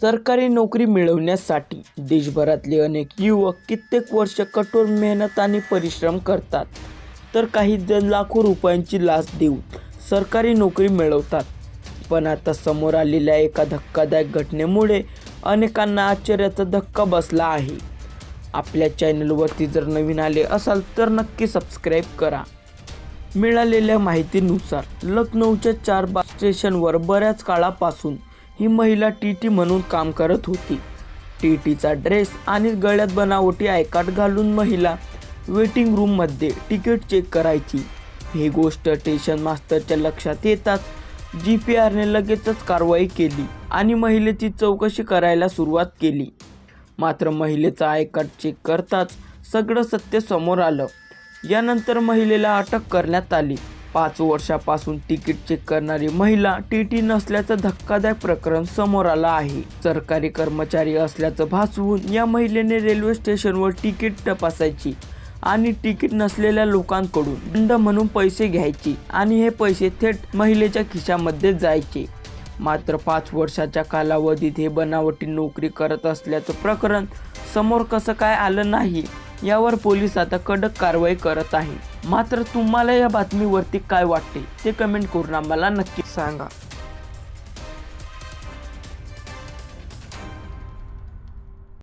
सरकारी नोकरी मिळवण्यासाठी देशभरातले अनेक युवक कित्येक वर्ष कठोर मेहनत आणि परिश्रम करतात. तर काही जण लाखो रुपयांची लाच देऊन सरकारी नोकरी मिळवतात. पण आता समोर आलेल्या एका धक्कादायक घटनेमुळे अनेकांना आश्चर्याचा धक्का बसला आहे. आपल्या चॅनलवरती जर नवीन आले असाल तर नक्की सबस्क्राईब करा. मिळालेल्या माहितीनुसार लखनौच्या चार बस स्टेशनवर बऱ्याच काळापासून ही महिला टी टी म्हणून काम करत होती. टी टीचा ड्रेस आणि गळ्यात बनावटी आयकाट घालून महिला वेटिंग रूममध्ये तिकीट चेक करायची. ही गोष्ट स्टेशन मास्टरच्या लक्षात येताच जी पी आरने लगेचच कारवाई केली आणि महिलेची चौकशी करायला सुरुवात केली. मात्र महिलेचा आयकाट चेक करताच सगळं सत्य समोर आलं. यानंतर महिलेला अटक करण्यात आली. पाच वर्षापासून तिकीट चेक करणारी महिला टी टी नसल्याचं धक्कादायक प्रकरण समोर आलं आहे. सरकारी कर्मचारी असल्याचं भासवून या महिलेने रेल्वे स्टेशनवर तिकीट तपासायची आणि तिकीट नसलेल्या लोकांकडून दंड म्हणून पैसे घ्यायचे आणि हे पैसे थेट महिलेच्या खिशामध्ये जायचे. मात्र पाच वर्षाच्या कालावधीत हे बनावटी नोकरी करत असल्याचं प्रकरण समोर कसं काय आलं नाही? यावर पोलीस आता कडक कारवाई करत आहे. मात्र तुम्हाला या बातमीवरती काय वाटते ते कमेंट करून आम्हाला नक्की सांगा.